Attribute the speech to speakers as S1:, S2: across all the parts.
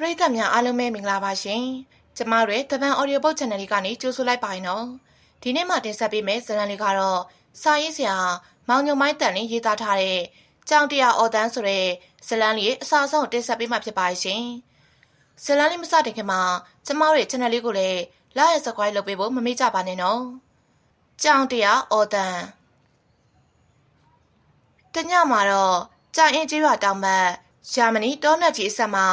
S1: ပရိသတ်များအားလုံးပဲမင်္ဂလာပါရှင်။ကျမတို့ရဲ့တပန် audio book channel လေးကနေကြိုဆိုလိုက်ပါရင်တော့ဒီနေ့မှတင်ဆက်ပေးမယ့်ဇာတ်လမ်းလေးကတော့စာရေးဆရာမောင်ညုံမိုင်းတန်လင်းရေးသားထားတဲ့ကြောင်တရားအော်တန်းဆိုတဲ့ဇာတ်လမ်းလေးရဲ့အစားဆုံးတင်ဆက်ပေးမှာဖြစ်ပါရှင်။ဇာတ်လမ်းလေးမစတင်ခင်မှာကျမတို့ရဲ့ channel လေးကိုလည်း like and subscribe လုပ်ပေးဖို့မမေ့ကြပါနဲ့နော်။ကြောင်တရားအော်တန်းတညမှာတော့ကြာအင်းကျေးရွာတောင်ဘက်ဂျာမနီတောနက်ကြီးအဆက်မှာ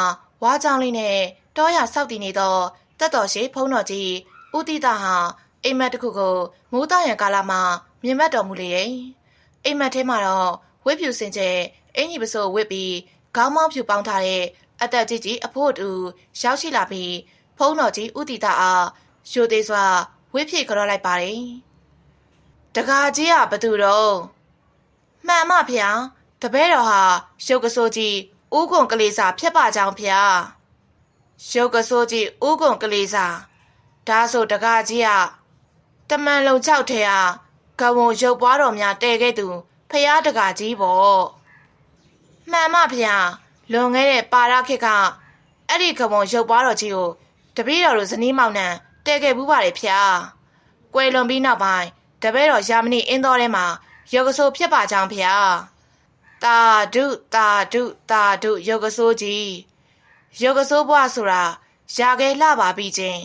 S1: ဝါကြောင်လေးနဲ့တောရဆောက်တည်နေသောတက်တော်ရှိဖုံးတော်ကြီးဦးတိတာဟာအိမ်မက်တစ်ခုကိုမိုးသားရန်ကာလမှာမြင်မတ်တော်မူလေရဲ့အိမ်မက်ထဲမှာတော့ဝစ်ဖြူစင်ကျဲအင်ကြီးပစိုးဝစ်ပြီးခေါင်းမောင်းဖြူပေါင်းထားတဲ့အသက်ကြီးကြီးအဖို့တူရောက်ရှိလာပြီးဖုံးတော်ကြီးဦးတိတာအားရှိုသေးစွာဝစ်ဖြည့်ကြော်လိုက်ပါတယ်တကားကြီးကဘသူတော့မှန်မဖေတပည့်တော်ဟာရုပ်ကစိုးကြီး ဦးကွန်ကလေးစာဖြတ်ပါကြောင်းဖေရုပ်ကစိုးကြီးဦးကွန်ကလေးစာဒါဆိုတကားကြီးကတမန်လုံချောက်ထဲကကဝုံရုပ်ပွားတော်များတဲခဲ့သူဖះတကားကြီးပေါ့မှန်မဖေလွန်ခဲ့တဲ့ပါရခေတ်ကအဲ့ဒီကဝုံရုပ်ပွားတော်ကြီးကိုတပည့်တော်တို့ဇနီးမောင်နှံတဲခဲ့ဘူးပါတယ်ဖေကွယ်လွန်ပြီးနောက်ပိုင်းတပည့်တော်ယာမနီအင်းတော်ထဲမှာရုပ်ကစိုးဖြစ်ပါကြောင်းဖေ တာဒုတာဒုတာဒုယောဂဆိုးကြီးယောဂဆိုးဘွားဆိုတာရာခဲလှပါပြီချင်း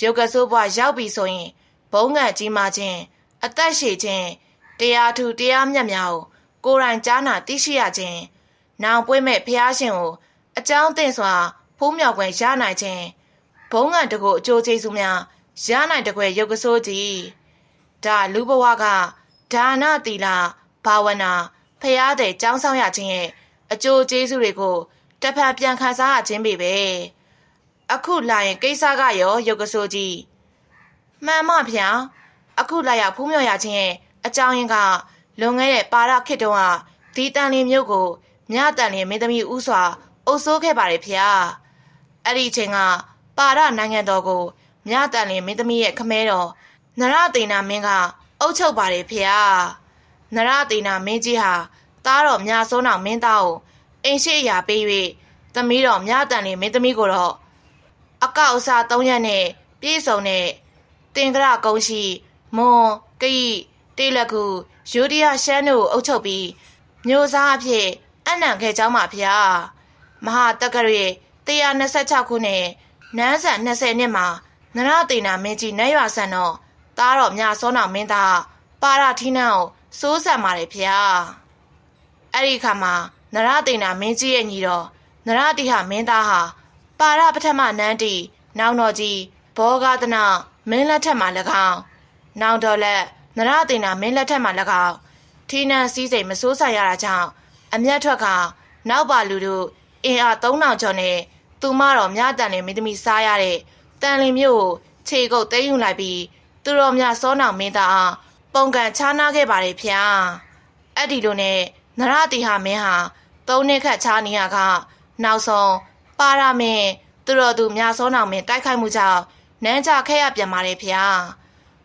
S1: ယောဂဆိုးဘွားရောက်ပြီဆိုရင်ဘုံငံကြီးမှချင်းအသက်ရှည်ခြင်းတရားထူတရားမြတ်များကိုကိုယ်တိုင်ကြားနာသိရှိရခြင်းနောင်ပွေးမဲ့ဖះရှင်ကိုအကြောင်းသိစွာဖိုးမြောက်ွယ်ရနိုင်ခြင်းဘုံငံတကူအကျိုးကျေးဇူးများရနိုင်တကွယ်ယုတ်ကဆိုးကြီးဒါလူဘဝကဒါနသီလဘာဝနာ ဖះတဲ့ចောင်းဆောင်ရခြင်းရဲ့အကျိုးကျေးဇူးတွေကိုတစ်ဖက်ပြန်ခံစားရခြင်းပဲပဲအခုလာရင်ကိစ္စကရောရုပ်ကဆိုးကြီးမှန်မဗျာအခုလာရောက်ဖူးမြော်ရခြင်းရဲ့အကြောင်းရင်းကလွန်ခဲ့တဲ့ပါရခေတ်တုန်းကဒီတန်လင်းမျိုးကိုမြတန်လင်းမင်းသမီးဦးစွာအုပ်စိုးခဲ့ပါတယ်ဗျာအဲ့ဒီအချိန်ကပါရနိုင်ငံတော်ကိုမြတန်လင်းမင်းသမီးရဲ့ခမဲတော်နရတေနာမင်းကအုပ်ချုပ်ပါတယ်ဗျာ နရသေနာမင်းကြီးဟာသားတော်မြဆုံးတော်မင်းသားကိုအိမ်ရှိအရာပေး၍သမီးတော်မြတန်လေးမင်းသမီးကိုတော့အကောက်အစား၃ရက်နဲ့ပြည့်စုံတဲ့တင်္ဂရကုန်းရှိမွန်ကိတေလကူယူဒီယာရှမ်းတို့အုပ်ချုပ်ပြီးမျိုးစားအဖြစ်အနံခဲ့ကြောင်းပါဗျာမဟာတက္ကရေ126ခုနဲ့နန်းဆန်20နှစ်မှာနရသေနာမင်းကြီးနတ်ရွာဆန်တော်တားတော်မြစောနာမင်းသားပါရထီနန်းကိုစိုးစံပါတယ်ဖျားအဲ့ဒီခါမှာနရတိန်နာမင်းကြီးရဲ့ညီတော်နရတိဟမင်းသားဟာပါရပထမနန်းတီနောင်တော်ကြီးဘောဂသနာမင်းလက်ထက်မှာ၎င်းနောင်တော်လက်နရတိန်နာမင်းလက်ထက်မှာ၎င်းထီနန်းစည်းစိမ်မစိုးဆိုင်ရတာကြောင့်အမျက်ထွက်ကနောက်ပါလူတို့အင်အား3000ကျော်နဲ့သူမတော်မြတန်လင်မင်းသမီးစားရတဲ့တန်လင်မျိုးကိုခြေကုပ်သိမ်းယူလိုက်ပြီးသူတော်မြစောနောင်မင်းသားအား ပုံကန်ချားနာခဲ့ပါတယ်ဖျားအဲ့ဒီလိုနဲ့နရတိဟာမင်းဟာသုံးနှစ်ခန့်ချားနေရကနောက်ဆုံးပါရမင်းသူတော်သူမြစောနောင်မင်းတိုက်ခိုက်မှုကြောင့်နန်းချခဲ့ရပြန်ပါတယ်ဖျား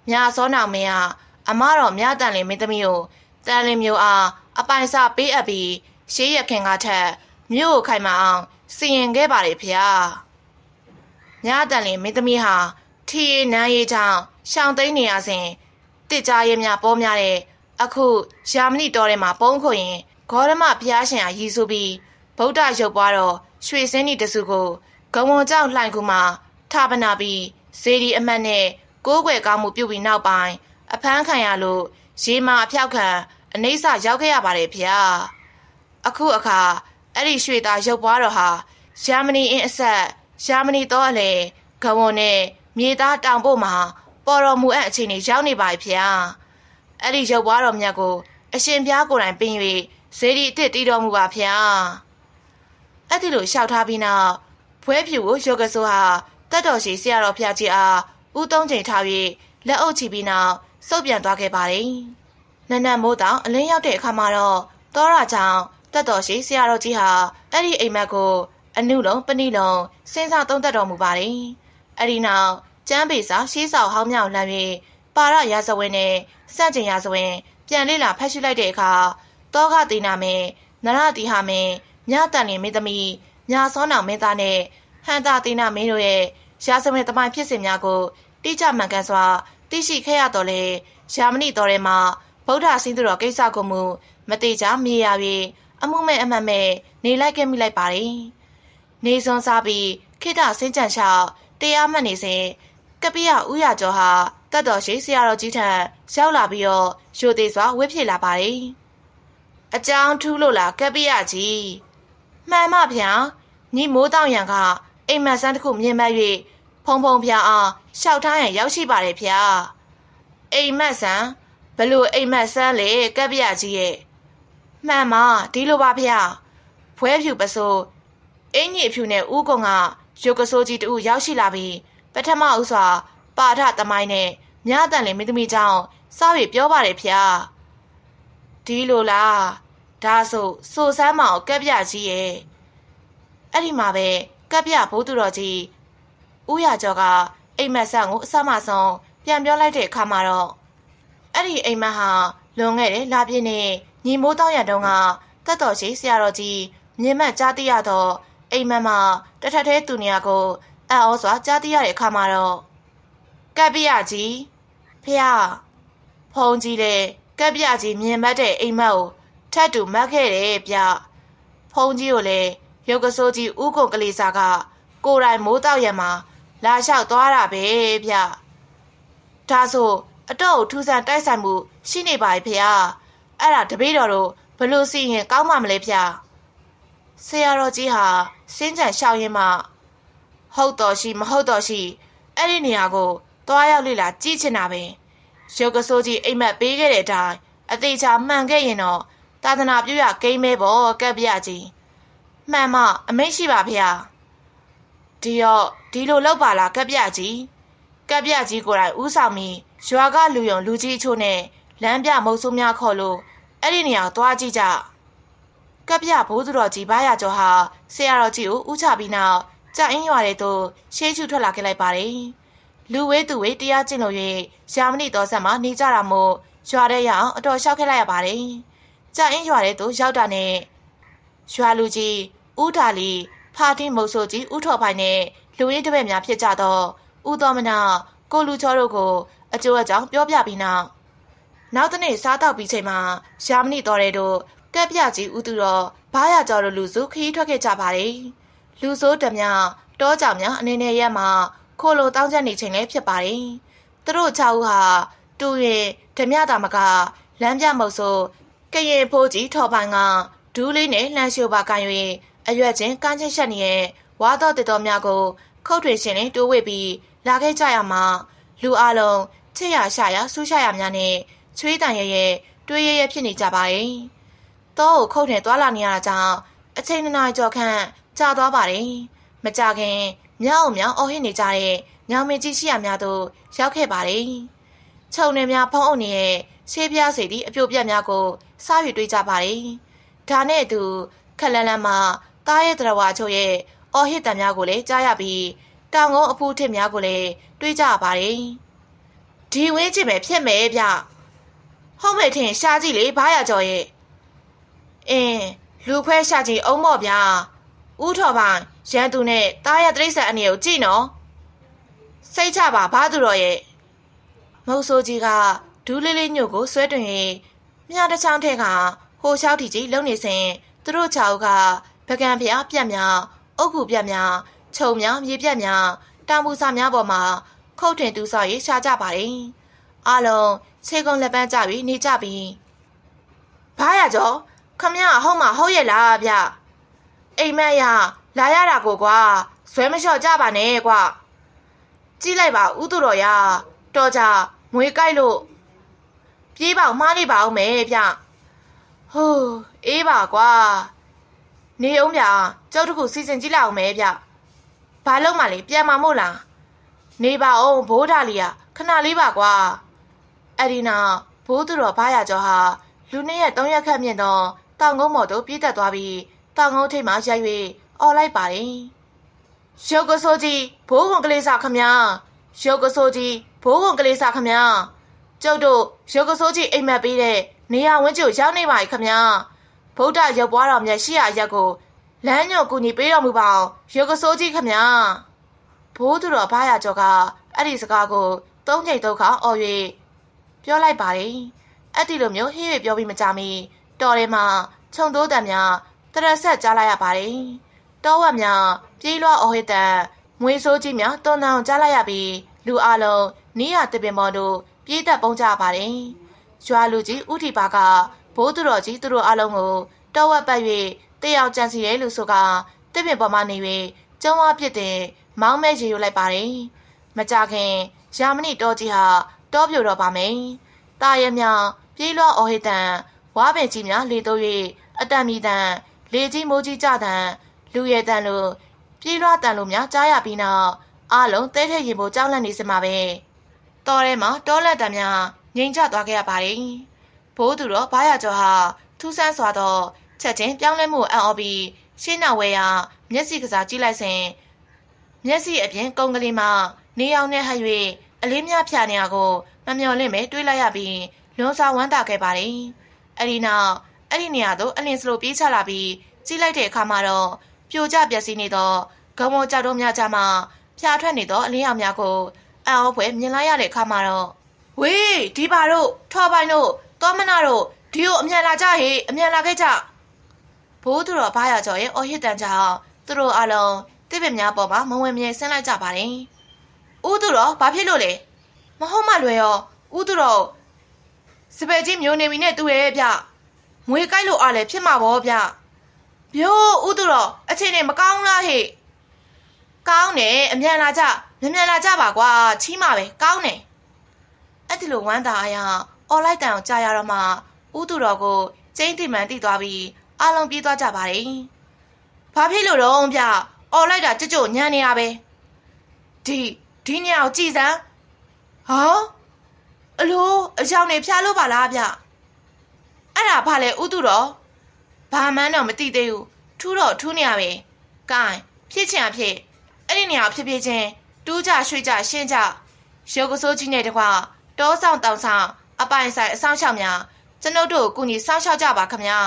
S1: မြစောနောင်မင်းဟာအမတော်မြတန်လင်မင်းသမီးကိုတန်လင်မျိုးအားအပိုင်စားပေးအပ်ပြီးရှေးရခင်ကထက်မြို့ကိုခိုင်မအောင်စီရင်ခဲ့ပါတယ်ဖျားမြတန်လင်မင်းသမီးဟာထီရနန်းရေးကြောင့်ရှောင်သိမ်းနေရစဉ် တစ်ကြားရဲများပေါ်များတဲ့အခုယာမဏိတော်ထဲမှာပုံခုရင်ဂေါရမဘုရားရှင်အားရည်စူးပြီးဗုဒ္ဓရုပ်ပွားတော်ရွှေစင်းဤတစုကိုဂဝံကြောက်လှိုင်ကူမှာထပနာပြီးဇေဒီအမတ်နဲ့ကိုးကွယ်ကောင်းမှုပြုပြီးနောက်ပိုင်းအဖမ်းခံရလို့ရေမာအဖြောက်ခံအနိစ္စရောက်ခဲ့ရပါတယ်ဖေ။အခုအခါအဲ့ဒီရွှေသားရုပ်ပွားတော်ဟာယာမဏီအင်းအဆက်ယာမဏီတော့အလေဂဝံနဲ့မြေသားတောင်ပို့မှာ ပေါ်တော်မူအပ်အချိန်ကြီးရောက်နေပါပြီဖေ။အဲ့ဒီရုပ်ပွားတော်မြတ်ကိုအရှင်ပြားကိုယ်တိုင်ပင်၍ဇေဒီအစ်စ်တီးတော်မူပါဗျာအဲ့ဒီလိုလျှောက်ထားပြီးနောက်ဘွဲဖြူကိုယောဂဆိုဟာတတ်တော်ရှိဆရာတော်ဖျားကြီးအားဦးသုံးချိန်ထား၍လက်အုပ်ချပြီးနောက်စုပ်ပြန်သွားခဲ့ပါတယ်နနမိုးတောင်အလင်းရောက်တဲ့အခါမှာတော့တောရကြောင့်တတ်တော်ရှိဆရာတော်ကြီးဟာအဲ့ဒီအိမ်မက်ကိုအနုလုံးပဏိလုံးစဉ်းစားသုံးသပ်တော်မူပါတယ်အဲ့ဒီနောက် ကျမ်းပေစာရှေးဆောင်ဟောင်းမြောက်လှမ်း၍ပါရရာဇဝင်နဲ့စန့်ကျင်ရာဇဝင် ပြန်လေ့လာဖတ်ရှုလိုက်တဲ့အခါတောကတိနာမင်းနရတိဟာမင်းမြတန်နေမင်းသမီးညာစောနောင်မင်းသားနဲ့ဟန်တာတိနာမင်းတို့ရဲ့ရာဇဝင်တမိုင်းဖြစ်စဉ်များကိုတိကျမှန်ကန်စွာသိရှိခဲ့ရတော့လေယာမဏိတော်ထဲမှာဗုဒ္ဓဆင်းသူတော်ကိစ္စကိုမူမတိကြမြေရ၍အမှုမဲ့အမှတ်မဲ့နေလိုက်ခဲ့မိလိုက်ပါတယ်နေစွန်စားပြီးခိတ္တစင်းကြံလျှောက်တရားမှတ်နေစဉ် ကပိယဥရကျော်ဟာတတ်တော်ရှိဆရာတော်ကြီးထံရောက်လာပြီးတော့ရိုသေစွာဝှက်ဖြစ်လာပါတယ်အကြောင်းထူးလို့လားကပိယကြီးမှန်ပါဗျာညီမိုးတောင်ရံကအိမ်မက်ဆန်းတစ်ခုမြင်မှတ်၍ဖုံဖုံဖျားအောင်ရှောက်ထားရန်ရောက်ရှိပါတယ်ဗျာအိမ်မက်ဆန်းဘလို့အိမ်မက်ဆန်းလေကပိယကြီးရဲ့မှန်ပါဒီလိုပါဗျာဖွဲဖြူပစိုးအင်းကြီးအဖြူနဲ့ဦးကုံကရုပ်ကစိုးကြီးတူရောက်ရှိလာပြီး ပထမဦးစွာ ပါထသမိုင်းနဲ့မြတန်လင်မင်းသမီးကြောင့်စောက်ရပြောပါတယ်ဖျားဒီလိုလားဒါဆိုစိုးစမ်းမအောင်ကက်ပြကြီးရဲ့အဲ့ဒီမှာပဲကက်ပြဘိုးသူတော်ကြီးဦးရကျော်ကအိမ်မက်ဆန်ကိုအစမဆုံးပြန်ပြောလိုက်တဲ့အခါမှာတော့အဲ့ဒီအိမ်မက်ဟာလွန်ခဲ့တဲ့လပြည့်နဲ့ညီမိုးတောင်းရတုန်းကတတ်တော်ရှိဆရာတော်ကြီးမြင်မှတ်ကြားသိရတော့အိမ်မက်မှာတထက်သေးသူနေရာကို အံ့ဩစွာကြားသိရတဲ့အခါမှာတော့ကပ်ပြကြီးဖះဖုံကြီးလေကပ်ပြကြီးမြင်မှတ်တဲ့အိမ်မက်ကိုထပ်တူမတ်ခဲ့တယ်ဗျဖုံကြီးကိုလည်းရုပ်ကစိုးကြီးဥကုံကလေးစာက ကိုယ်တိုင်မိုးတောက်ရမှာလာလျှောက်သွားတာပဲဗျဒါဆိုအတော့ကိုထူးဆန်းတိုက်ဆိုင်မှုရှိနေပါရဲ့ဗျအဲ့ဒါတပည့်တော်တို့ဘလို့စီရင်ကောင်းမှမလဲဗျဆရာတော်ကြီးဟာစင်းကြံရှောက်ရင်မှ ဟုတ်တော်ရှိမဟုတ်တော်ရှိအဲ့ဒီနေရာကိုသွားရောက်လေ့လာကြည့်ချင်တာပဲရုပ်ကစိုးကြီးအိမ်မက်ပေးခဲ့တဲ့အတိုင်းအသေးချာမှန်ခဲ့ရင်တော့သာသနာပြုရဂိမ်းမဲပေါ့ကပ်ပြကြီးမှန်မအမိတ်ရှိပါဗျာဒီတော့ဒီလိုလောက်ပါလားကပ်ပြကြီးကပ်ပြကြီးကိုယ်တိုင်ဥဆောင်ပြီးရွာကလူယုံလူကြီးအချို့နဲ့လမ်းပြမုတ်ဆိုးများခေါ်လို့အဲ့ဒီနေရာကိုသွားကြည့်ကြကပ်ပြဘိုးသူတော်ကြီးဘာရကျော်ဟာဆရာတော်ကြီးကိုဥချပြီးနောက် ကြအင်းရွာတဲ့သို့ရှေးချူထွက်လာခဲ့လိုက်ပါတယ်လူဝဲသူဝဲတရားကျင့်လို့၍ရာမဏိတော်ဆက်မှာနေကြတာမို့ရွာတဲ့ရအောင်အတော်လျှောက်ခဲ့လိုက်ရပါတယ်ကြအင်းရွာတဲ့သို့ရောက်တာနဲ့ရွာလူကြီးဥဒါလီဖာတင်းမုတ်ဆိုကြီးဥထော်ဖိုင်နဲ့လူရင်းတပည့်များဖြစ်ကြတော့ဥတော်မနာကိုလူချောတို့ကိုအကျိုးအကြောင်းပြောပြပြီးနောက်နောက်တနေ့စားတော့ပြီးချိန်မှာရာမဏိတော်တဲ့တို့ကက်ပြကြီးဥသူတော်ဘာရကြော်တို့လူစုခီးထွက်ခဲ့ကြပါတယ် လူဆိုးတမြတောကြောင်များအနေနဲ့ရက်မှာခိုလိုတောင်းချက်နေချိန်လည်းဖြစ်ပါတယ်သူတို့6ဦးဟာတူရင်ဓမြတာမကလမ်းပြမုတ်ဆိုကရင်ဖိုးကြီးထော်ပိုင်ကဒူးလေးနဲ့လှမ်းရှိုးပါကန်၍အရွက်ချင်းကန်းချင်းရှက်နေတဲ့ဝါတော်တတော်များကို ခုတ်ထွေရှင်နဲ့တိုးဝစ်ပြီးလာခဲ့ကြရမှာလူအလုံးချစ်ရရှာရဆူးရှာရများနဲ့ချွေးတန်ရရဲ့တွေးရရဖြစ်နေကြပါရဲ့တောကိုခုတ်ထွေသွားလာနေရတာကြောင့်အချိန်နှစ်နာရီကျော်ခန့် ကြာသွားပါတယ်မကြခင်မြောက်မြောက်အော်ဟစ်နေကြတဲ့ညောင်မင်းကြီးရှိရများတို့ရောက်ခဲ့ပါတယ်ခြုံနေများဖုံးအုပ်နေရဲ့ရှေးပြားစီသည့်အပြိုပြက်များကိုစားယူတွေးကြပါတယ်ဒါနဲ့အတူခက်လန်းလန်းမှာတားရဲ့တရဝါချို့ရဲ့အော်ဟစ်တံများကိုလည်းကြားရပြီးတောင်ကုန်းအဖူးထစ်များကိုလည်းတွေးကြရပါတယ်ဒီဝင်းချင်ပဲဖြစ်မယ်ဗျဟုတ်မယ်ထင်ရှားကြည့်လေဘာရကြော်ရဲ့အင်းလူခွဲရှာကြည့်အောင်မော့ဗျာ ဥထော်ပိုင်ရန်သူနဲ့တားရတိရစ္ဆာန်အနေကိုကြည့်နော်စိတ်ချပါဘာသူတော်ရဲ့မုတ်ဆိုးကြီးကဒူးလေးလေးညို့ကိုဆွဲတွင်၍မြားတစ်ချောင်းထဲကဟိုလျှောက်တီကြီးလုံနေစဉ်သူတို့ချောက်ကပကံဖျားပြက်များအုတ်ခုပြက်များခြုံများမြေပြက်များတာမူစာများပေါ်မှာခုတ်ထွင်တူဆောက်ရေးရှားကြပါတယ်အလုံးခြေကုံလက်ပန်းကြပြီးနေကြပြီးဘာရကြောခမရဟုတ်မှာဟုတ်ရဲ့လားဗျ အိမ်မက်ရလာရတာကိုကွာဇွဲမလျှော့ကြပါနဲ့ကွာကြည့်လိုက်ပါဥသူတော်ရတော်ကြမွေးကြိုက်လို့ပြေးပေါမှားနေပါဦးမယ်ဗျဟိုးအေးပါကွာနေအောင်ဗျကြောက်တခုစီစဉ်ကြည့်လိုက်အောင်မယ်ဗျဘာလုံးမလဲပြန်มาမို့လားနေပါအောင်ဘိုးဒါလီယာခဏလေးပါကွာအဲ့ဒီနောက်ဘိုးသူတော်ဘာရကျော်ဟာလူနှစ်ရက်သုံးရက်ခန့်မြင့်တော့တောင်ကုန်းမော်တို့ပြေးတက်သွားပြီး တောင်ကုန်းထိပ်မှာရိုက်၍အော်လိုက်ပါတယ်ရုပ်ကဆိုးကြီးဘိုးဝန်ကလေးစာခမညာရုပ်ကဆိုးကြီးဘိုးဝန်ကလေးစာခမညာကျုပ်တို့ရုပ်ကဆိုးကြီးအိမ်မက်ပေးတဲ့နေရာဝင်းကျိုရောက်နေပါ යි ခမညာဗုဒ္ဓရုပ်ပွားတော်မြတ်ရှိရာရက်ကိုလမ်းညွန်ကူညီပေးတော်မူပါအောင်ရုပ်ကစိုးကြီးခမညာဘိုးသူတော်ဘာရကျော်ကအဲ့ဒီစကားကိုသုံးချိန်သုံးခါအော်၍ပြောလိုက်ပါတယ်အဲ့ဒီလိုမျိုးဟင်း၍ပြောပြီးမကြမီတော်ထဲမှာခြုံတိုးတံများ တရဆက်ကြားလိုက်ရပါတယ်တောဝက်များပြေးလွှားအော်ဟစ်တံငွေစိုးကြီးများတွန်းတောင်ကြားလိုက်ရပြီးလူအလုံးနီးရတပင်မော်တို့ပြေးသက်ပုံကြပါတယ်ရွာလူကြီးဥတီပါကဘိုးသူတော်ကြီးသူတို့အလုံးကိုတောဝက်ပတ်၍တယောက်ကြံစီရဲလို့ဆိုကတပင်ပေါ်မှာနေ၍ကျုံဝပြစ်တဲ့မောင်းမဲရေယူလိုက်ပါတယ်မကြခင်ယာမဏိတော်ကြီးဟာတောပြိုတော့ပါမယ်တာရမြပြေးလွှားအော်ဟစ်တံဝါပင်ကြီးများလေတိုး၍အတံမီတံ လေကြီးမိုးကြီးကြတံလူရဲတံလို့ပြေးလွှားတံလို့များကြားရပြီးနောက်အလုံးတဲထဲရင်ပေါ်ကြောက်လန့်နေစမှာပဲတော်ထဲမှာတောလက်တံများငိမ့်ချသွားခဲ့ရပါတယ်ဘိုးသူတော့ဘာရကျော်ဟာထူးဆန်းစွာသောချက်ချင်းပြောင်းလဲမှုအံ့ဩပြီးရှင်းနောက်ဝဲရမျက်စိကစားကြည့်လိုက်စဉ်မျက်စိအပြင်ကုန်းကလေးမှနေအောင်နဲ့ဟပ်၍အလေးများဖြာနေရကိုမမျော်လင့်ပဲတွေးလိုက်ရပြီးလွန်စွာဝမ်းသာခဲ့ပါတယ်။အဲ့ဒီနောက် အဲ့ဒီနေရာသို့အလင်းစလိုပြေးချလာပြီးကြည့်လိုက်တဲ့အခါမှာတော့ပြိုကျပျက်စီးနေသောဂုံမောကြောက်တို့များကြမှာဖြာထွက်နေသောအလင်းရောင်များကိုအံ့ဩဖွယ်မြင်လိုက်ရတဲ့အခါမှာတော့ဝေးဒီပါတို့ထော်ပိုင်တို့တောမနာတို့ဒီကိုအမြန်လာကြဟေ့အမြန်လာခဲ့ကြဘိုးသူတော်ဘာရကျော်ရဲ့အော်ဟစ်တန်ကြောင့်သူတို့အလုံးတစ်ပင်များပေါ်မှာမဝင်မြဲဆင်းလိုက်ကြပါတယ်။ဦးသူတော်ဘာဖြစ်လို့လဲမဟုတ်မှလွယ်ရောဦးသူတော်စပယ်ကြီးမျိုးနေပြီနဲ့တူရဲ့ဗျ မွေးကိုက်လို့အားလည်းဖြစ်မှာပေါ့ဗျဗျိုးဦးသူတော်အချိန်နဲ့မကောင်းလားဟဲ့ကောင်းတယ်အမြန်လာကြမြန်မြန်လာကြပါကွာချီးမှာပဲကောင်းတယ်အဲ့ဒီလိုဝမ်းသာအရာអော်လိုက်တန်ကိုကြားရတော့မှဦးသူတော်ကိုကျင်းတိမှန်တိသွားပြီးအလုံးပြေးသွားကြပါတယ်ဘာဖြစ်လို့တော့ဗျអော်လိုက်တာကြွကြွညံနေရပဲဒီဒီညောင်ကြည်စမ်းဟာအလိုအကြောင်နေဖျားလို့ပါလားဗျ အဲ့ဒါဘာလဲဥတုတော့ဘာမှန်းတော့မသိသေးဘူးထူးတော့ထူးနေရပဲကိုင်းဖြစ်ချင်အဖြစ်အဲ့ဒီနေရာဖြစ်ဖြစ်ချင်းတူးကြရွှေ့ကြရှင်းကြရုပ်ကစိုးကြီးနဲ့တကွာတောဆောင်တောင်ဆောင်အပိုင်ဆိုင်အဆောင်ရှောက်များကျွန်ုပ်တို့ကုညီစောင့်ရှောက်ကြပါခမညာ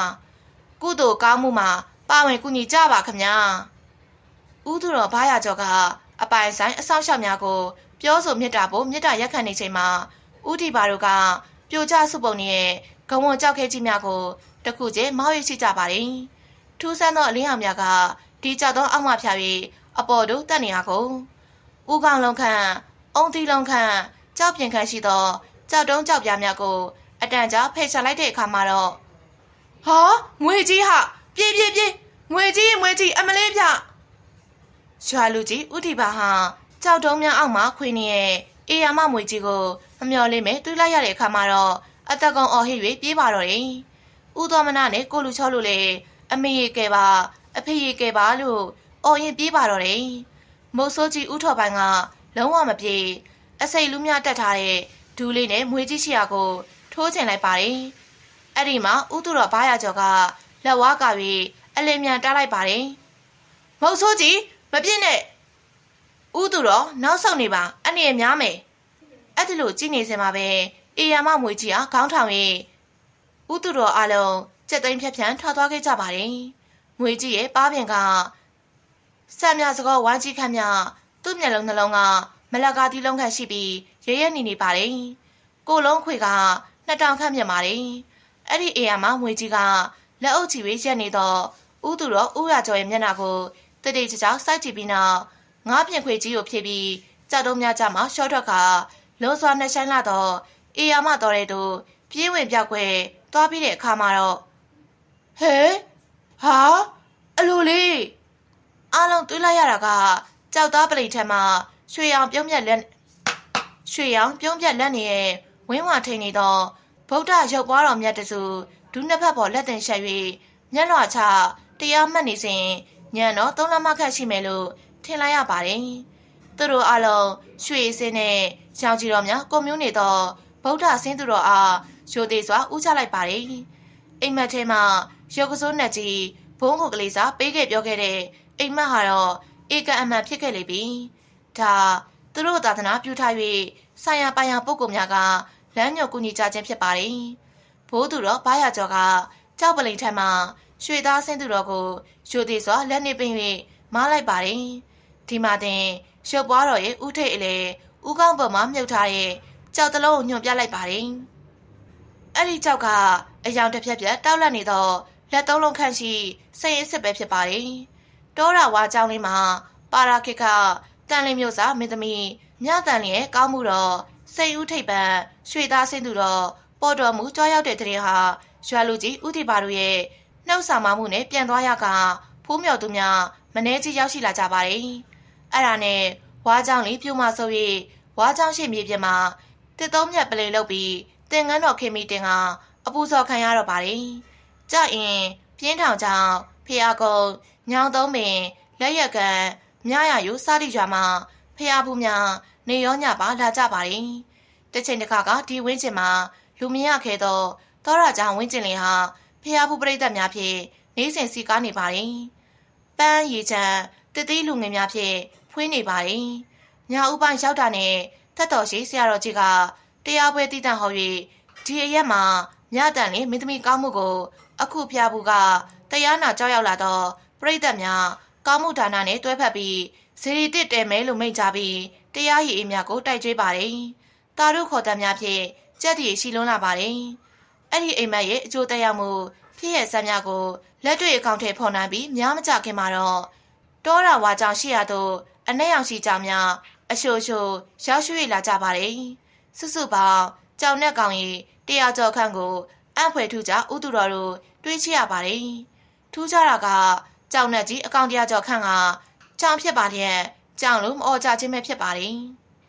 S1: ကုသိုလ်ကောင်းမှုမှာပါဝင်ကုညီကြပါခမညာဥသူတော်ဘာရကျော်ကအပိုင်ဆိုင်အဆောင်ရှောက်များကို ပြောဆိုမြစ်တာဖို့မြစ်တာရက်ခံနေချိန်မှာဥတီပါတို့ကပြိုကျစုပုံရဲ့ ဂုံဝကြောက်ခဲကြီးများကိုတခုချင်းမောက်ရရှိကြပါတယ်ထူးဆန်းသောအလင်းအောင်များကဒီကြောက်သောအောက်မှဖြာ၍အပေါ်တို့တက်နေရကုန်ဥကောင်လုံးခန့်အုံသီးလုံးခန့်ကြောက်ပြင်ခန့်ရှိသောကြောက်တုံးကြောက်ပြားများကိုအတန်ကြာဖိတ်ချလိုက်တဲ့အခါမှာတော့ဟာငွေကြီးဟာပြေးပြေးပြေးငွေကြီးငွေကြီးအမလေးပြရွာလူကြီးဥတီပါဟာကြောက်တုံးများအောက်မှာခွေနေရဲ့အေယာမမွေကြီးကိုမမျော်လင့်မဲ့တွေးလိုက်ရတဲ့အခါမှာတော့ အသက်ကောင်အော်ဟစ်၍ပြေးပါတော့တယ်။ဦးတော်မနာနဲ့ကိုလူချောလို့လေအမေရေကဲပါအဖေရေကဲပါလို့အော်ရင်ပြေးပါတော့တယ်။မုတ်ဆိုးကြီးဥထော်ပိုင်းကလုံးဝမပြေးအစိတ်လူးများတက်ထားတဲ့ဒူးလေးနဲ့မွေးကြီးရှိရာကိုထိုးချင်လိုက်ပါတယ်။အဲ့ဒီမှာဥသူတော်ဘားရကျော်ကလက်ဝါးကပြီးအလင်းမြန်တားလိုက်ပါတယ်။မုတ်ဆိုးကြီးမပြစ်နဲ့ဥသူတော်နောက်ဆုတ်နေပါအနေနဲ့များမယ်။အဲ့ဒီလိုကြည့်နေစင်မှာပဲ အေယာမမွေကြီးကခေါင်းထောင်၍ဥသူတော်အလုံးစက်သိမ်းဖြတ်ဖြန်းထွက်သွားခဲ့ကြပါတယ်။မွေကြီးရဲ့ပါးပြင်ကဆက်မြစကောဝိုင်းကြီးခန့်မြသူ့မျက်လုံးနှလုံးကမလကားတီးလုံးခန့်ရှိပြီးရဲရဲနေနေပါတယ်။ကိုလုံးခွေကနှစ်တောင်ခန့်မြတ်ပါတယ်။အဲ့ဒီအေယာမမွေကြီးကလက်အုပ်ချီဝေးရက်နေတော့ဥသူတော်ဥရကျော်ရဲ့မျက်နှာကိုတတိချေချောက်စိုက်ကြည့်ပြီးနောက်ငါးပြင်ခွေကြီးကိုဖြည့်ပြီးကြောက်တုံးများကြမှာရှော့ထွက်ကလုံးစွာနှဆိုင်လာတော့ အေယာမတော်တဲ့တို့ပြေးဝင်ပြောက်ွယ်သွားပြီးတဲ့အခါမှာတော့ဟဲဟာအလိုလေးအားလုံးတွေးလိုက်ရတာကကြောက်သားပလိတ်ထက်မှရွှေရောင်ပြုံးပြက်လက်ရွှေရောင်ပြုံးပြက်လက်နေရဲ့ဝင်းဝါထိန်နေသောဗုဒ္ဓရုပ်ပွားတော်မြတ်တစုဒုနှစ်ဖက်ပေါ်လက်တင်ရှက်၍မျက်လွှာချတရားမှတ်နေစဉ်ညံတော့သုံးလမခန့်ရှိမယ်လို့ထင်လိုက်ရပါတယ်။သူတို့အလုံးရွှေစင်းနဲ့ရောင်ကြီးတော်များကွန်မြူနေသော ဗုဒ္ဓဆင်းသူတော်အားရိုသေစွာဥချလိုက်ပါတယ်။အိမ်မက်ထဲမှာရုပ်ကစိုးနဲ့ကြီးဘုံကိုကလေးစားပေးခဲ့ပြောခဲ့တဲ့အိမ်မက်ဟာတော့ဧကအမှန်ဖြစ်ခဲ့လေပြီ။ဒါသူတို့သာသနာပြုထား၍ဆိုင်ရာပိုင်ရာပုဂ္ဂိုလ်များကလမ်းညွှန်ကူညီကြခြင်းဖြစ်ပါတယ်။ဘိုးသူတော်ဘာရကျော်ကကြောက်ပလိန်ထက်မှရွှေသားဆင်းသူတော်ကိုယူသည်စွာလက်နှင့်ပင်၍မားလိုက်ပါတယ်ဒီမှာတင်ရုပ်ပွားတော်ရဲ့ဥထိတ်အလေဥကောင်းပေါ်မှာမြုပ်ထားတဲ့ ကြောက်တလုံးကိုညွန်ပြလိုက်ပါတယ်အဲ့ဒီကြောက်ကအယောင်တစ်ဖြက်ဖြက်တောက်လက်နေတော့လက်သုံးလုံးခန့်ရှိစိတ်အစ်စ်ပဲဖြစ်ပါတယ်တောရဝါကြောင်းလေးမှာပါရာခိကတန်လင်းမျိုးစာမင်းသမီးမြတန်လင်းရဲ့ကောင်းမှုတော်စိတ်ဦးထိပ်ပံရွှေသားဆင်းသူတော်ပေါ်တော်မူကြွားရောက်တဲ့တဲ့ဟာရွာလူကြီးဥတီပါတို့ရဲ့နှုတ်ဆောင်မမှုနဲ့ပြန်သွားရကဖိုးမြော်သူများမနှဲကြီးရောက်ရှိလာကြပါတယ်။အဲ့ဒါနဲ့ဝါကြောင်လေးပြူမဆို၍ဝါကြောင်ရှိမြေပြင်မှာ တစ်သုံးမြတ်ပလေလုပ်ပြီးတင်ငန်းတော်ခေမီတင်ဟာအပူစော်ခံရတော့ပါတယ်။ကြရင်ပြင်းထောင်ကြောင်ဖျားကုန်းညောင်သုံးပင်လက်ရက်ကန်မြရယူစားတိရွာမှာဖျားဘူးများနေရောညပါလာကြပါတယ်။တစ်ချိန်တစ်ခါကဒီဝင်းကျင်မှာလူမရခဲ့တော့သောရကြောင်ဝင်းကျင်လင်ဟာဖျားဘူးပရိသတ်များဖြင့်နေစဉ်စီကားနေပါတယ်။ပန်းရီချံတတိလူငယ်များဖြင့်ဖွေးနေပါတယ်။ညာဥပိုင်းရောက်တာနဲ့ သက်တော်ရှိဆရာတော်ကြီးကတရားပွဲတည်တံ့ဟော၍ဒီအရက်မှာမြတန်လေးမင်းသမီးကောင်းမှုကို အခုဖျားဘူးကတရားနာကြောက်ရောက်လာတော့ပရိသတ်များကောင်းမှုဒါနနဲ့တွဲဖက်ပြီးဇေရီတစ်တဲမဲလို့မိန့်ကြပြီးတရားရည်အများကိုတိုက်ကြွေးပါတယ်။တာတို့ခေါ်တမ်းများဖြင့်ကြက်တီရှိလွန်းလာပါတယ်။အဲ့ဒီအိမ်မက်ရဲ့အကျိုးတရားမှုဖြစ်ရဲ့ဆမ်းများကိုလက်တွေ့အကောင့်ထဲဖော်နှံပြီးများမကြခင်မှာတော့တောရဝါကြောင့်ရှိရသောအ내ရောင်ရှိကြောင်များ အရှို့ရှို့ရောက်ရွှေ့လာကြပါတယ်။စုစုပေါင်းကြောင်နဲ့ကောင်ရီတရားကျော်ခန့်ကိုအံ့ဖွယ်ထူးကြဥသူတော်တို့တွေးချရပါတယ်။ထူးခြားတာကကြောင်နဲ့ကြီးအကောင်တရားကျော်ခန့်ကကြောင်ဖြစ်ပါလျက်ကြောင်လို့မအော်ကြခြင်းပဲဖြစ်ပါတယ်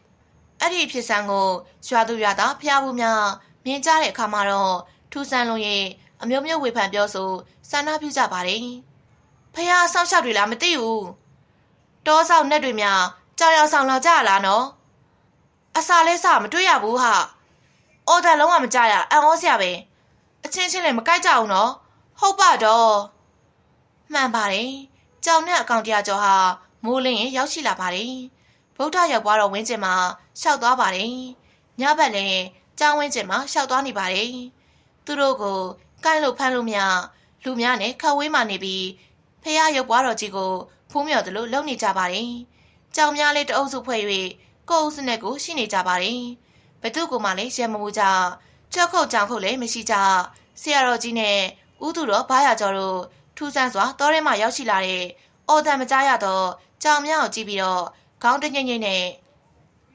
S1: ။အဲ့ဒီဖြစ်စံကိုရွာသူရွာသားဖျားဘူးများမြင်ကြတဲ့အခါမှာတော့ထူးဆန်းလုံးရဲ့အမျိုးမျိုးဝေဖန်ပြောဆိုဆန္ဒပြုကြပါတယ်။ဖះဆောက်ရှောက်တွေလားမသိဘူး။တောဆောက်နဲ့တွေများ ကြောင်ရဆောင်လာကြလားနော်။အစာလဲစမတွေ့ရဘူးဟာ။အော်တယ်လုံးဝမကြရအံ့ဩစရာပဲ။အချင်းချင်းလည်းမကြိုက်ကြအောင်နော်။ဟုတ်ပါတော့။မှန်ပါတယ်။ကြောင်နဲ့အကောင်တရားကျော်ဟာမိုးလင်းရင်ရောက်ရှိလာပါတယ်။ဗုဒ္ဓရောက်သွားတော့ဝင်းကျင်မှာရှောက်သွားပါတယ်။ညဘက်လည်းကြောင်ဝင်းကျင်မှာရှောက်သွားနေပါတယ်။သူတို့ကိုကိုင်းလို့ဖမ်းလို့မြလူများနဲ့ခဝေးမှနေပြီးဖះရုပ်ပွားတော်ကြီးကိုဖူးမြော်တယ်လို့လုံနေကြပါတယ်။ ကြောင်များလေးတအုပ်စုဖွဲ့၍ကိုယ်အုပ်စုနဲ့ကိုရှိနေကြပါတယ်။ဘသူကမှလည်းရမမှုကြကြောက်ခုတ်ကြောင်ခုတ်လည်းမရှိကြဆရာတော်ကြီးနဲ့ဥသူတော်ဘာရကျော်တို့ထူးဆန်းစွာတောထဲမှာရောက်ရှိလာတဲ့အော်တန်မကြားရတော့ကြောင်များကိုကြည့်ပြီးတော့ခေါင်းတညိမ့်ညိမ့်နဲ့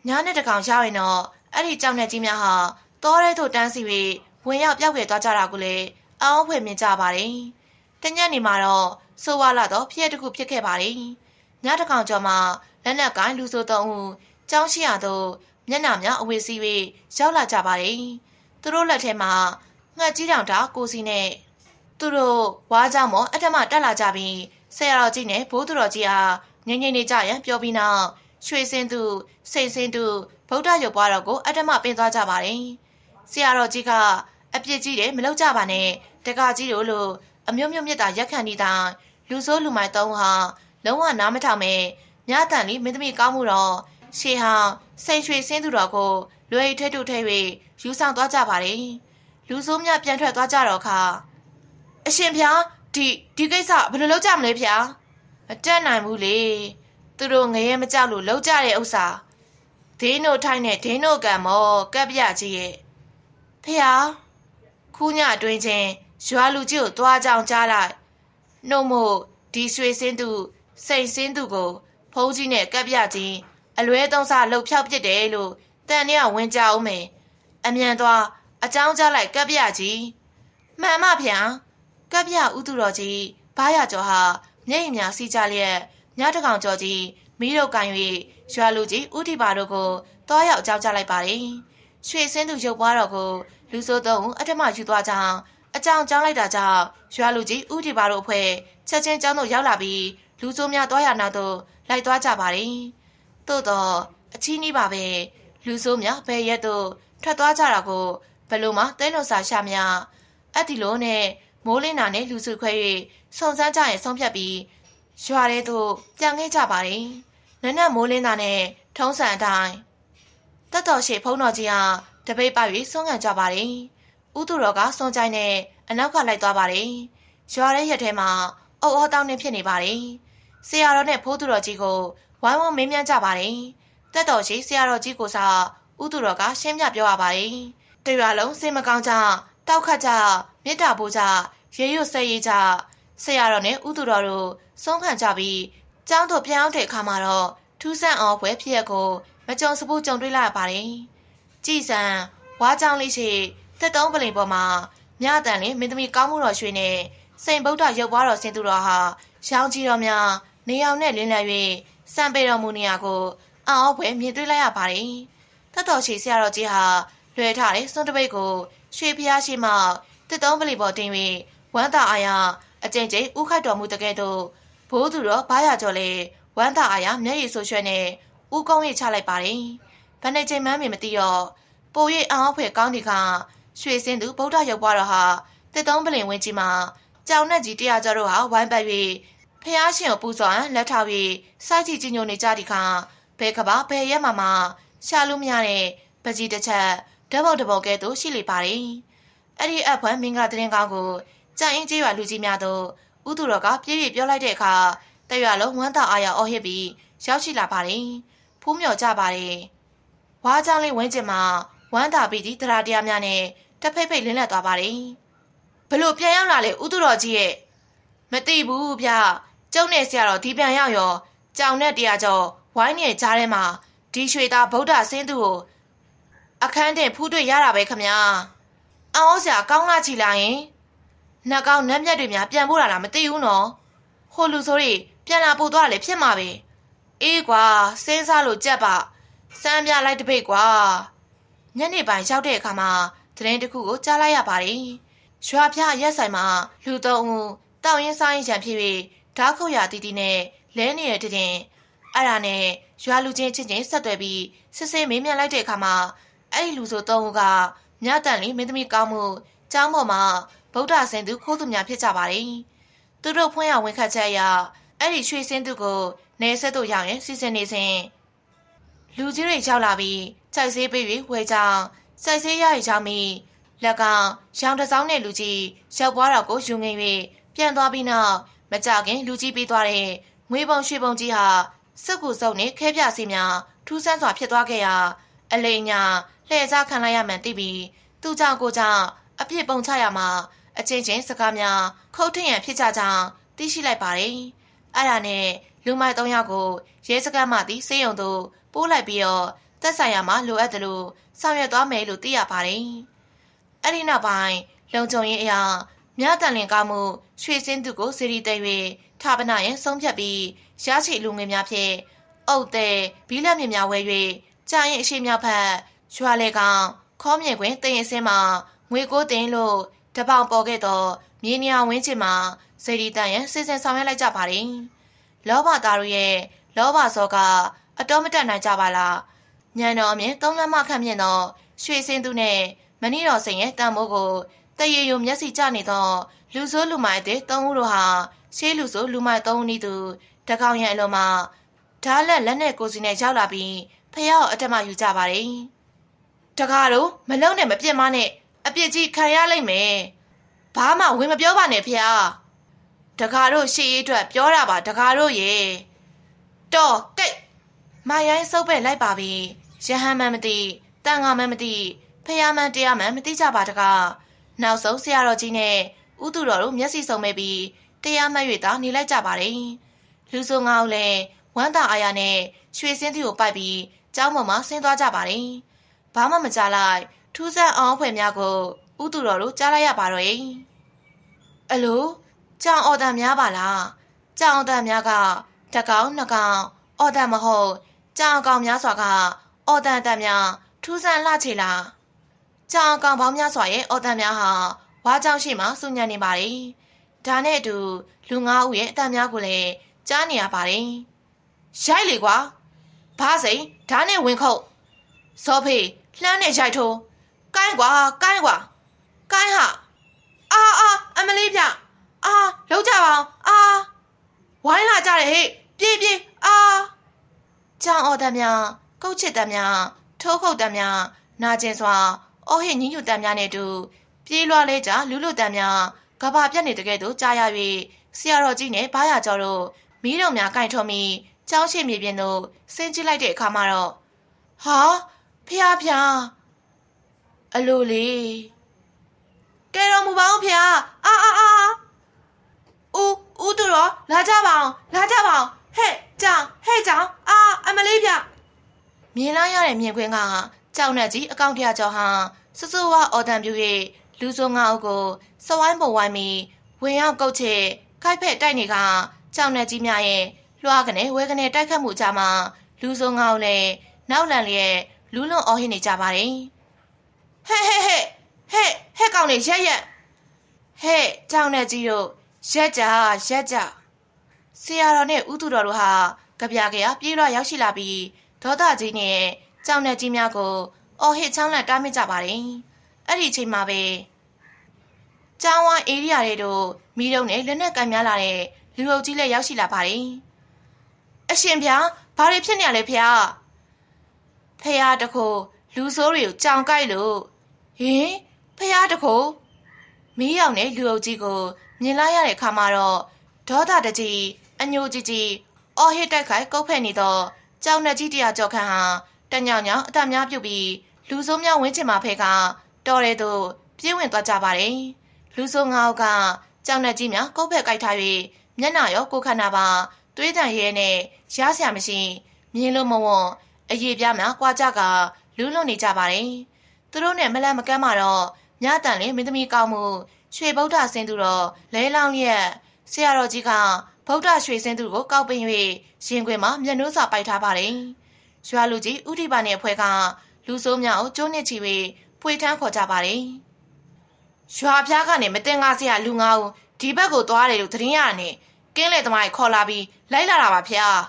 S1: ညားနဲ့တကောင်ရောက်ရင်တော့အဲ့ဒီကြောင်နဲ့ကြီးများဟာတောထဲသို့တန်းစီပြီးဝင်ရောက်ပြောက်ွယ်သွားကြတာကိုလည်းအောင်းဖွယ်မြင်ကြပါတယ်။တညက်နေမှာတော့ဆိုဝါလာတော့ဖြစ်တစ်ခုဖြစ်ခဲ့ပါတယ်။ညတကောင်ကျော်မှာ လက်နက်ကိုင်းလူဆိုသုံးဦးကြောင်းရှိရသို့မျက်နှာများအဝေးစီး၍ရောက်လာကြပါတယ်။သူတို့လက်ထဲမှာငှက်ကြီးတောင်တာကိုစီနဲ့သူတို့ဝါးကြောင်မောအထက်မှတက်လာကြပြီးဆရာတော်ကြီးနဲ့ဘိုးသူတော်ကြီးအားငိမ့်ငိမ့်နေကြရန်ပြောပြီးနောက်ရွှေစင်းသူစိတ်စင်းသူဗုဒ္ဓရုပ်ပွားတော်ကိုအထက်မှပင်သွားကြပါတယ်။ဆရာတော်ကြီးကအပြစ်ကြီးတယ်မလုပ်ကြပါနဲ့တကကြီးတို့လို့အမျိုးမျိုးမြတ်တာရက်ခံနေတာလူဆိုးလူမိုက်သုံးဟာလုံးဝနားမထောင်မဲ့ မြတန်လေးမင်းသမီးကောင်းမှုတော့ရှေဟောင်းစိန်ရွှေစင်းသူတော်ကိုလွယ်ထဲတူထဲ၍ယူဆောင်သွားကြပါတယ်လူဆိုးမြပြန်ထွက်သွားကြတော့ခါအရှင်ဖျားဒီဒီကိစ္စဘယ်လိုလုပ်ကြမလဲဖျားမတက်နိုင်ဘူးလေသူတို့ငရဲမကြောက်လို့လောက်ကြတဲ့ဥစ္စာဒင်းတို့ထိုင်းနဲ့ဒင်းတို့ကံမောကပ်ပြကြီးရဲ့ဖျားခူးညအတွင်းချင်းရွာလူကြီးကိုတွားကြောင်ကြားလိုက်နှုတ်မို့ဒီရွှေစင်းသူစိန်စင်းသူကို ဖုန်းကြီးနဲ့ကပ်ပြချင်းအလွဲသုံးစားလှုပ်ဖြောက်ပစ်တယ်လို့တန်နဲ့ကဝင်ကြအောင်မယ်အမြန်သွားအကြောင်းကြားလိုက်ကပ်ပြကြီးမှန်မဗျာကပ်ပြဥသူတော်ကြီးဘာရကျော်ဟာမျက်ရည်များစီးကြလျက်ညတကောင်ကျော်ကြီးမိတို့ကန်၍ရွာလူကြီးဥတီပါတို့ကိုတွားရောက်အကြောင်းကြားလိုက်ပါတယ်ရွှေစင်းသူရုပ်ပွားတော်ကိုလူစိုးသုံးဦးအထမယူသွားကြောင်းအကြောင်းကြားလိုက်တာကြောင့်ရွာလူကြီးဥတီပါတို့အဖွဲ့ချက်ချင်းကျောင်းတို့ရောက်လာပြီး လူစိုးများသွားရနာသို့လိုက်သွားကြပါတယ်။သို့တော့အချီးနှီးပါပဲလူစိုးများဘယ်ရက်သို့ထွက်သွားကြတာကိုဘလို့မှတဲလို့စာရှာများအဲ့ဒီလိုနဲ့မိုးလင်းနာနဲ့လူစုခွဲ၍စုံစမ်းကြရင်ဆုံးဖြတ်ပြီးရွာထဲသို့ပြန်ခဲ့ကြပါတယ်။နနက်မိုးလင်းနာနဲ့ထုံးစံအတိုင်းတက်တော်ရှိဖုံးတော်ကြီးဟာတပိတ်ပိုက်၍ဆုံးခံကြပါတယ်။ဥသူတော်ကစွန်ကြိုင်းနဲ့အနောက်ကလိုက်သွားပါတယ်ရွာရဲရက်ထဲမှာအုပ်အောတောင်းနေဖြစ်နေပါတယ်။ ဆရာတော်နဲ့ဖိုးသူတော်ကြီးကိုဝိုင်းဝန်းမေးမြန်းကြပါတယ်။တက်တော်ရှိဆရာတော်ကြီးကိုစားဥသူတော်ကရှင်းပြပြောရပါတယ်။တရွာလုံးစိတ်မကောင်းကြတောက်ခတ်ကြမေတ္တာပို့ကြရေရွတ်ဆက်ရည်ကြဆရာတော်နဲ့ဥသူတော်တို့ဆုံးခံကြပြီးကျောင်းတို့ပြန်အောင်တဲ့အခါမှာတော့ထူးဆန်းအောင်ပွဲဖြစ်ရကိုမကြုံစဘူးကြုံတွေ့လာရပါတယ်။ကြည်စံဝါကြောင်လေးရှိတက်တုံးပလင်ပေါ်မှာမြတန်လေးမင်းသမီးကောင်းမှုတော်ရွှေနဲ့စိန်ဗုဒ္ဓရုပ်ပွားတော်ဆင်သူတော်ဟာရောင်ကြီးတော်များ နေအောင်နဲ့လင်းလည်၍စံပေတော်မူနေရာကိုအံ့ဩဖွယ်မြင်တွေ့လိုက်ရပါတယ်။တတ်တော်ရှိဆရာတော်ကြီးဟာလွှဲထားတဲ့စွန့်တပိတ်ကိုရွှေဖျားရှိမှတက်တုံးပလင်ပေါ်တင်၍ဝမ်းသာအားရအကျဉ်းချင်းဥခိုက်တော်မူတကဲ့သို့ဘိုးသူတော်ဘာရကျော်လေဝမ်းသာအားရမျက်ရည်ဆိုရွှဲနဲ့ဥကုံးရိတ်ချလိုက်ပါတယ်။ဘယ်နဲ့ချိန်မှန်းမသိတော့ပို၍အံ့ဩဖွယ်ကောင်းဒီကရွှေစင်းသူဗုဒ္ဓရုပ်ပွားတော်ဟာတစ်သုံးပလင်ဝင်းကြီးမှာကြောင်နဲ့ကြီးတရားကျော်တို့ဟာဝိုင်းပတ်၍ ဖះရှင်ကိုပူဇော်လက်ထောက်၍စိုက်ကြည့်ကြည်ညိုနေကြဒီခါဘဲကဘာဘဲရဲမှာမှာရှာလို့မရတဲ့ပကြီးတစ်ချက်ဓဘုတ်ဓဘုတ်ကဲ့သို့ရှိလေပါတယ်အဲ့ဒီအဖွယ်မင်္ဂလာတရင်ကောင်းကိုကြံအင်းကြီးရွာလူကြီးများတို့ဥသူတော်ကပြည့်ပြည့်ပြောလိုက်တဲ့အခါတရွာလုံးဝမ်းသာအားရအော်ဟစ်ပြီးရောက်ရှိလာပါတယ်ဖူးမြော်ကြပါတယ်ဝါးချောင်းလေးဝင်းကျင်မှာဝမ်းသာပြီးဒီတရားတရားများနဲ့တဖိတ်ဖိတ်လင်းလက်သွားပါတယ်ဘလို့ပြန်ရောက်လာလေဥသူတော်ကြီးရဲ့မသိဘူးဗျ ကျုံနဲ့ဆရာတော်ဒီပြန်ရောက်ရောကြောင်နဲ့တရားကျော်ဝိုင်းနေကြားထဲမှာဒီရွှေသားဗုဒ္ဓဆင်းသူကိုအခန်းတင်ဖူးတွေ့ရတာပဲခမညာအော်ဆရာကောင်းလာချီလာရင်နှက်ကောင်းနှက်မြက်တွေများပြန်ပို့လာလားမသိဘူးနော်ဟိုလူဆိုတွေပြန်လာပို့သွားတယ်ဖြစ်မှာပဲအေးကွာစဉ်းစားလို့ကြက်ပါစမ်းပြလိုက်တပိတ်ကွာညနေပိုင်းရောက်တဲ့အခါမှာသတင်းတစ်ခုကိုကြားလိုက်ရပါတယ်ရွာပြရက်ဆိုင်မှာလူသုံးဦးတောင်းရင်ဆိုင်ရန်ဖြစ်ပြီး ဓာတ်ခုတ်ရတီတီနဲ့လဲနေတဲ့တဲ့အဲ့ဒါနဲ့ရွာလူချင်းချင်းချင်းဆက်သွယ်ပြီးစစ်စစ်မေးမြန်းလိုက်တဲ့အခါမှာအဲ့ဒီလူဆိုသုံးဦးကမြတ်တန်လေးမင်းသမီးကောင်းမှုကျောင်းပေါ်မှာဗုဒ္ဓဆင်သူခိုးသူများဖြစ်ကြပါတယ်။သူတို့ဖွင့်ရဝင်ခတ်ချက်အရအဲ့ဒီရွှေစင်းသူကိုနေဆက်တို့ရောက်ရင်စီစဉ်နေစဉ်လူကြီးတွေရောက်လာပြီးစိုက်ဆေးပေးပြီးဝဲကြောင်စိုက်ဆေးရရချောင်းပြီးလက်ကောင်ရောင်တစောင်းနဲ့လူကြီးရောက်ပွားတော့ကိုယူငိမ့်ပြီးပြန်သွားပြီးနောက် မကြခင်လူကြီးပေးသွားတဲ့ငွေပုံရွှေပုံကြီးဟာစက်ကူစုပ်နဲ့ခဲပြစီများထူးဆန်းစွာဖြစ်သွားခဲ့ရာအလိန်ညာလှည့်စားခံလိုက်ရမှန်သိပြီးသူ့ကြောင့်ကိုကြောင့်အပြစ်ပုံချရမှာအချင်းချင်းစကားများခုတ်ထရန်ဖြစ်ကြကြောင်းသိရှိလိုက်ပါတယ်။အဲ့ဒါနဲ့လူမိုက်၃ယောက်ကိုရဲစခန်းမှသိစေယုံတို့ပို့လိုက်ပြီးတော့သက်ဆိုင်ရာမှာလိုအပ်တယ်လို့ဆောင်ရွက်သွားမယ်လို့သိရပါတယ်။အဲ့ဒီနောက်ပိုင်းလုံခြုံရေးအရာ မြတန်လင်ကောက်မှုရွှေစင်းသူကိုစီရီသိ၍ဌာပနာရင်ဆုံးဖြတ်ပြီးရရှိလူငွေများဖြင့်အုတ်တဲ့ဘီလက်မြများဝဲ၍ကြာရင်အရှိမြောက်ဖက်ရွာလေကောင်ခေါမြေကွင်တင်ရင်စင်းမှာငွေကိုတင်လို့တပောင်ပေါ်ခဲ့တော့မြေနေအောင်ဝင်းချင်မှာစေရီတန်ရဲ့စစ်စင်ဆောင်ရွက်လိုက်ကြပါတယ်။လောဘသားတို့ရဲ့လောဘစောကအတော်မတက်နိုင်ကြပါလား။ညံတော်အမြင်သုံးလမ်းမခန့်မြင့်သောရွှေစင်းသူနဲ့မနီတော်စိန်ရဲ့တန်မိုးကို တရေယုံမျက်စိကျနေသောလူဆိုးလူမိုက်တဲ့သုံးဦးတို့ဟာရှေးလူဆိုးလူမိုက်သုံးဦးနည်းသူတကောင်ရဲ့အလုံးမှာဓာတ်လက်လက်နဲ့ကိုစီနဲ့ရောက်လာပြီးဖះကိုအတက်မှယူကြပါတယ်။တကားတို့မလုံးနဲ့မပြစ်မနဲ့အပြစ်ကြီးခံရလိမ့်မယ်။ဘာမှဝင်မပြောပါနဲ့ဖះ။တကားတို့ရှေ့ရေးအတွက်ပြောတာပါတကားတို့ရေ။တော့တိတ်မရိုင်းစုပ်ပဲလိုက်ပါပြီ။ရဟန်းမမသိတန်ငါမမသိဖះမန်တရားမန်မသိကြပါတကား။ နောက်ဆုံးဆရာတော်ကြီးနဲ့ဥသူတော်တို့မျက်စိစုံမဲ့ပြီးတရားမှတ်၍သာနေလိုက်ကြပါတယ်။လူဆိုငါ့ကိုလည်းဝမ်းသာအားရနဲ့ရွှေစင်းသီးကိုပိုက်ပြီးကျောင်းပေါ်မှာဆင်းသွားကြပါတယ်။ဘာမှမကြားလိုက်ထူးဆန်းအောင်ဖွယ်များကိုဥသူတော်တို့ကြားလိုက်ရပါတော့ရဲ့။အလိုကြောင်အော်တန်များပါလား။ကြောင်အော်တန်များကတကောင်နှစ်ကောင်အော်တန်မဟုတ်ကြောင်အကောင်များစွာကအော်တန်တန်များထူးဆန်းလှချေလား။ ကြောင်အကောင်ပေါင်းများစွာရဲ့အော်တန်များဟာဝါကြောင်ရှိမှစုညံနေပါတယ်။ဒါနဲ့အတူလူငါးဦးရဲ့အတန်များကိုလည်းကြားနေရပါတယ်။ရိုက်လေကွာ။ဘာစိန်ဓာတ်နဲ့ဝင်ခုတ်။စောဖေးလှမ်းနဲ့ရိုက်ထိုး။ကိုင်းကွာကိုင်းကွာ။ကိုင်းဟာ။အာအာအမလေးပြ။အာလောက်ကြပါအောင်။အာဝိုင်းလာကြတယ်ဟဲ့။ပြေးပြေးအာကြောင်အော်တန်များကုတ်ချစ်တန်များထိုးခုတ်တန်များနာကျင်စွာ အော်ဟစ်ညှဉ်းညူတန်များနဲ့တူပြေးလွှားလဲကြလူလူတန်များကဘာပြက်နေတကယ်တော့ကြားရ၍ဆရာတော်ကြီးနဲ့ဘာရကျော်တို့မီးတော်များကင်ထုံပြီးကျောင်းရှိမြေပြင်သို့ဆင်းကြည့်လိုက်တဲ့အခါမှာတော့ဟာဖျားဖျားအလိုလေးကဲတော်မူပါဦးဖျားအာအာအာဦးဦးတို့ရောလာကြပါအောင်လာကြပါအောင်ဟဲ့ကြောင်ဟဲ့ကြောင်အာအမလေးဗျမြင်လိုက်ရတဲ့မြင်ကွင်းက ကြောင်နဲ့ကြီးအကောင့်ထရကျော်ဟာစွစွဝါအော်တန်ပြူ၍လူဆိုငါအုပ်ကိုစဝိုင်းပုံဝိုင်းပြီးဝင်ရောက်ကုတ်ချေခိုက်ဖက်တိုက်နေကကြောင်နဲ့ကြီးများရဲ့လွှားကနေဝဲကနေတိုက်ခတ်မှုကြမှာလူဆိုငါအုပ်လည်းနောက်လန်လျက်လူးလွန်အော်ဟစ်နေကြပါတယ်ဟဲ့ဟဲ့ဟဲ့ဟဲ့ဟဲ့ကောင်နေရက်ရက်ဟဲ့ကြောင်နဲ့ကြီးတို့ရက်ကြရက်ကြဆရာတော်နဲ့ဥသူတော်တို့ဟာကြပြကြရပြေးတော့ရောက်ရှိလာပြီးဒေါသကြီးနဲ့ ကြောင်နဲ့ကြီးများကိုအော်ဟစ်ချောင်းလက်တားမိကြပါတယ်အဲ့ဒီအချိန်မှာပဲကျောင်းဝိုင်းဧရိယာတွေတို့မိတုံနဲ့လက်နက်ကင်များလာတဲ့လူအုပ်ကြီးလည်းရောက်ရှိလာပါတယ်အရှင်ဗျာဘာတွေဖြစ်နေရလဲဖေဟာဖေဟာတခိုလူဆိုးတွေကိုကြောင်ကြိုက်လို့ဟင်ဖေဟာတခိုမီးရောက်တဲ့လူအုပ်ကြီးကိုမြင်လိုက်ရတဲ့အခါမှာတော့ဒေါသတကြီးအညိုကြီးကြီးအော်ဟစ်တိုက်ခိုက်ကုတ်ဖက်နေတော့ကြောင်နဲ့ကြီးတရားကြောက်ခန့်ဟာ တညောင်ညောင်အတများပြုတ်ပြီးလူဆိုးများဝင်းချင်မှာဖဲကတော်ရဲသူပြေးဝင်သွားကြပါတယ်လူဆိုးငါးကကြောင်နဲ့ကြီးများကုတ်ဖက်ကြိုက်ထား၍မျက်နှာရောကိုယ်ခန္ဓာပါသွေးတန်ရဲနဲ့ရှားဆရာမရှိမြင်လို့မဝွန်အရေးပြားများကြွားကြကလူးလွန်နေကြပါတယ်သူတို့နဲ့မလန့်မကမ်းမှာတော့မြတန်လေးမင်းသမီးကောင်းမှုရွှေဗုဒ္ဓဆင်းသူတော်လဲလောင်းလျက်ဆရာတော်ကြီးကဗုဒ္ဓရွှေဆင်းသူကိုကောက်ပင်၍ရင်ခွင်မှာမျက်နှာစာပိုက်ထားပါတယ် ရွာလူကြီးဥဒိပါနဲ့အဖွဲ့ကလူဆိုးများကိုကျိုးနစ်ချီ၍ဖွေထမ်းခေါ်ကြပါတယ်ရွာဖျားကနေမတင်ကားစရာလူငါ့ကိုဒီဘက်ကိုသွားတယ်လို့သတင်းရနေကင်းလေသမားကြီးခေါ်လာပြီးလိုက်လာတာပါဖျား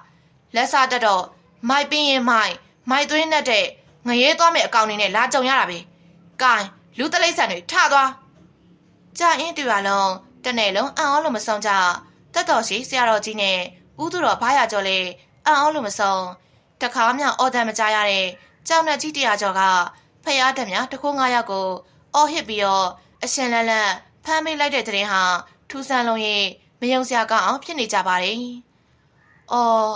S1: လက်စားတက်တော့မိုက်ပင်းရင်မိုက်မိုက်သွင်းတဲ့ငရဲသွားမဲ့အကောင်နေနဲ့လာကြုံရတာပဲ။ကိုင်လူတလိษံတွေထသွား။ကြာအင်းတူရလုံးတနေ့လုံးအံ့ဩလို့မဆုံးကြတက်တော်ရှိဆရာတော်ကြီးနဲ့ဥသူတော်ဘာရကျော်လေအံ့ဩလို့မဆုံး တခါမှအော်တန်မကြရတဲ့ကြောင်နဲ့ကြီးတရားကျော်ကဖျားတက်များတခိုးငါးယောက်ကိုအော်ဟစ်ပြီးတော့အရှင်လန်းလန်းဖမ်းမိလိုက်တဲ့တဲ့ဟာထူဆန်းလုံးရဲ့မယုံစရာကောင်းအောင်ဖြစ်နေကြပါတယ်။အော်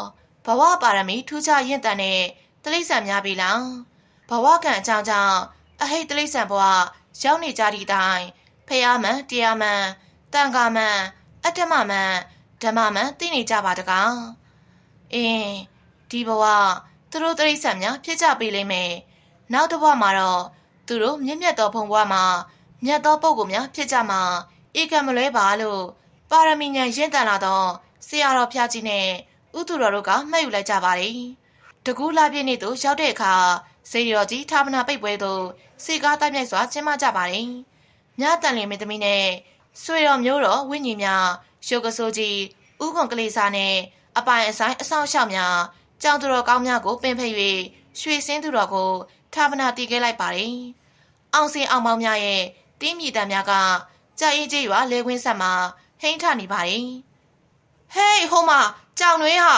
S1: ဘဝပါရမီထူးခြားရင့်တန်တဲ့တိရစ္ဆာန်များပြီလားဘဝကံအကြောင်းကြောင့်အဟိတ်တိရစ္ဆာန်ဘဝရောက်နေကြသည့်တိုင်ဖះမန်တရားမန်တန်ခါမန်အတ္တမမန်ဓမ္မမန်သိနေကြပါတကားအင်း ဒီဘဝသူတို့တိရစ္ဆာန်များဖြစ်ကြပြီလိမ့်မယ်နောက်တစ်ဘဝမှာတော့သူတို့မြင့်မြတ်သောဘုံဘဝမှာမြတ်သောပုဂ္ဂိုလ်များဖြစ်ကြမှာဧကံမလွဲပါလို့ပါရမီညာရင့်တန်လာတော့ဆရာတော်ဖျားကြီးနဲ့ဥသူတော်တို့ကမှတ်ယူလိုက်ကြပါတယ်။တကူလာပြည့်နေ့သို့ရောက်တဲ့အခါစေရော်ကြီးဌာပနာပိတ်ပွဲသို့စီကားတိုက်မြိုက်စွာကျင်းပကြပါတယ်။မြတန်လင်မင်းသမီးနဲ့ဆွေတော်မျိုးတော်ဝိညာဉ်များရှုပ်ကဆိုးကြီးဥကွန်ကလေးစားနဲ့အပိုင်အဆိုင်အဆောင်ရှောက်များ ကြောင်သူတော်ကောင်းများကိုပင်ဖက်၍ရွှေစင်းသူတော်ကိုဌာပနာတည်ခဲ့လိုက်ပါတယ်။အောင်စင်အောင်မောင်များရဲ့တင်းမြည်တံများကကြာရင်ကြီးရွာလေခွင်းဆက်မှာဟိန်းထနေပါတယ်။ဟေးဟိုမှာကြောင်တွေဟာ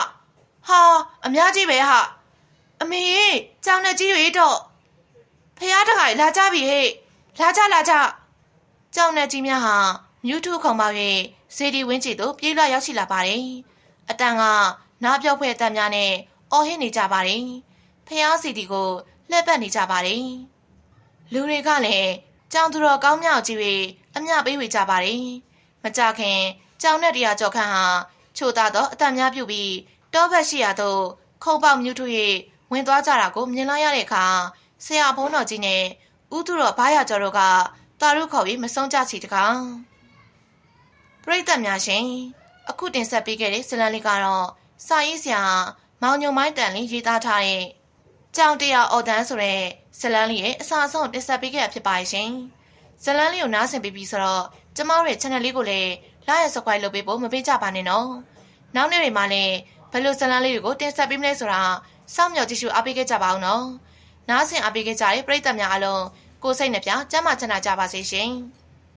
S1: ဟာအများကြီးပဲဟာအမေကြောင်နဲ့ကြီးတွေတော့ဖះတခါလာကြပြီဟဲ့လာကြလာကြကြောင်နဲ့ကြီးများဟာမြူးထုခုံပေါ၍စေဒီဝင်းချီတို့ပြေးလွှတ်ရောက်ရှိလာပါတယ်အတန်က နားပြော့ဖွဲ့အတန်များနဲ့အော်ဟစ်နေကြပါတယ်ဖះစီဒီကိုလှည့်ပတ်နေကြပါတယ်လူတွေကလည်းကြောင်သူတော်ကောင်းမြောက်ကြီးတွေအမျှပေးဝေကြပါတယ်မကြခင်ကြောင်နဲ့တရားကြော်ခန့်ဟာချိုသားတော့အတန်များပြုတ်ပြီးတောဘက်ရှိရာသို့ခုံပေါက်မြူးထွေဝင်သွားကြတာကိုမြင်လိုက်ရတဲ့အခါဆရာဘုန်းတော်ကြီးနဲ့ဥသူတော်ဘာရကျော်တို့ကတာရုခေါ်ပြီးမဆုံးကြချီတကားပရိသတ်များရှင်အခုတင်ဆက်ပေးခဲ့တဲ့ဇလန်လေးကတော့ စာရေးဆရာမောင်ညုံမိုင်းတန်လေးရေးသားထားတဲ့ကြောင်တရားအော်တန်းဆိုတဲ့ဇလန်လေးရဲ့အစာအဆုံးတင်ဆက်ပေးခဲ့တာဖြစ်ပါရှင်ဇလန်လေးကိုနားဆင်ပြီးပြီဆိုတော့ကျမတို့ရဲ့ channel လေးကိုလည်း like ရ subscribe လုပ်ပေးဖို့မပေးကြပါနဲ့နော်နောက်နေ့တွေမှာလည်းဘယ်လိုဇလန်လေးတွေကိုတင်ဆက်ပေးမလဲဆိုတာစောင့်မျှော်ကြည့်ရှုအားပေးခဲ့ကြပါအောင်နော်နားဆင်အားပေးခဲ့ကြတဲ့ပရိသတ်များအားလုံးကိုစိတ်နှပြကျမ်းမာချမ်းသာကြပါစေရှင်။